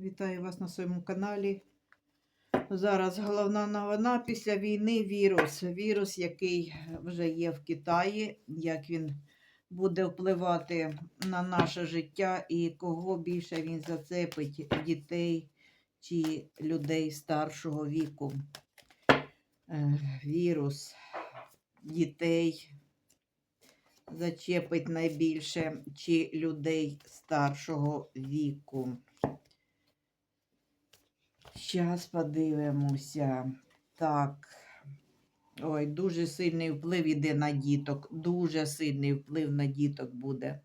Вітаю вас на своєму каналі. Зараз головна новина після війни вірус. Вірус, який вже є в Китаї, як він буде впливати на наше життя і кого більше він зацепить дітей чи людей старшого віку. Е, Вірус дітей зачепить найбільше чи людей старшого віку. Зараз подивимося. Так. Ой, дуже сильний вплив іде на діток. Дуже сильний вплив на діток буде.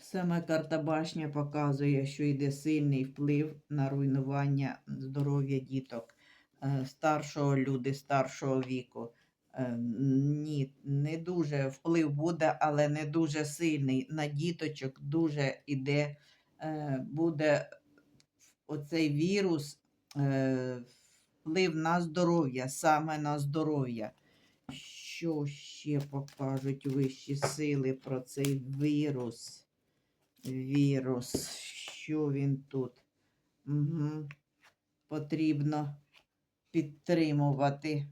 Саме карта башня показує, що йде сильний вплив на руйнування здоров'я діток. Е, Старшого люди, старшого віку. Е, Ні, не дуже вплив буде, але не дуже сильний. На діточок дуже іде, е, буде оцей вірус е, вплив на здоров'я, саме на здоров'я. Що ще покажуть вищі сили про цей вірус? Вірус, що він тут? Угу. Потрібно підтримувати,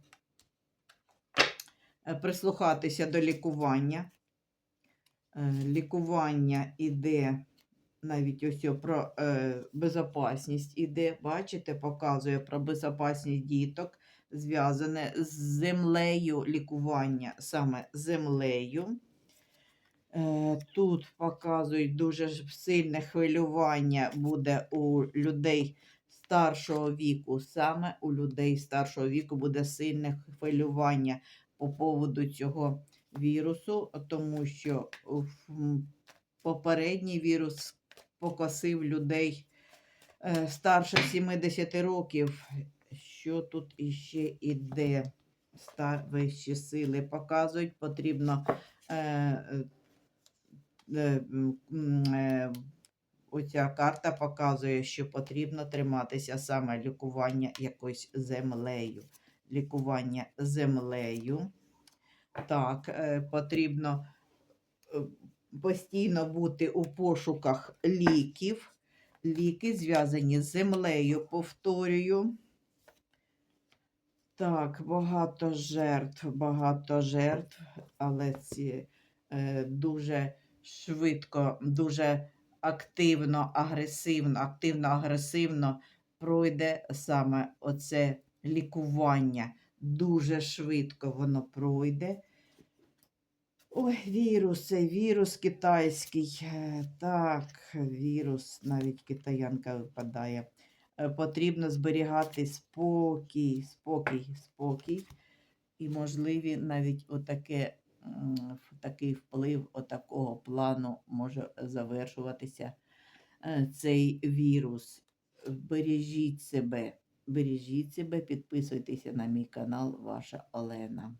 е, прислухатися до лікування. Е, Лікування іде навіть ось про е, безопасність іде, бачите, показує про безопасність діток, зв'язане з землею лікування, саме землею. Е, тут показують дуже сильне хвилювання буде у людей старшого віку. Саме у людей старшого віку буде сильне хвилювання по поводу цього вірусу, тому що попередній вірус покосив людей е, старше 70 років. Що тут іще іде? Ста- Вищі сили показують, потрібно е, е, е, е, оця карта показує, що потрібно триматися саме лікування якоюсь землею. Лікування землею. Так, е, потрібно е, постійно бути у пошуках ліків. Ліки зв'язані з землею, повторюю. Так, багато жертв, багато жертв, але ці е, дуже швидко, дуже активно, агресивно, активно-агресивно пройде саме оце лікування. Дуже швидко воно пройде. Ой, вірус, вірус китайський. Е, Так, вірус, навіть китаянка випадає. Е, Потрібно зберігати спокій, спокій, спокій. І можливі навіть отаке, такий вплив отакого плану може завершуватися е, цей вірус. Бережіть себе, бережіть себе, підписуйтеся на мій канал, ваша Олена.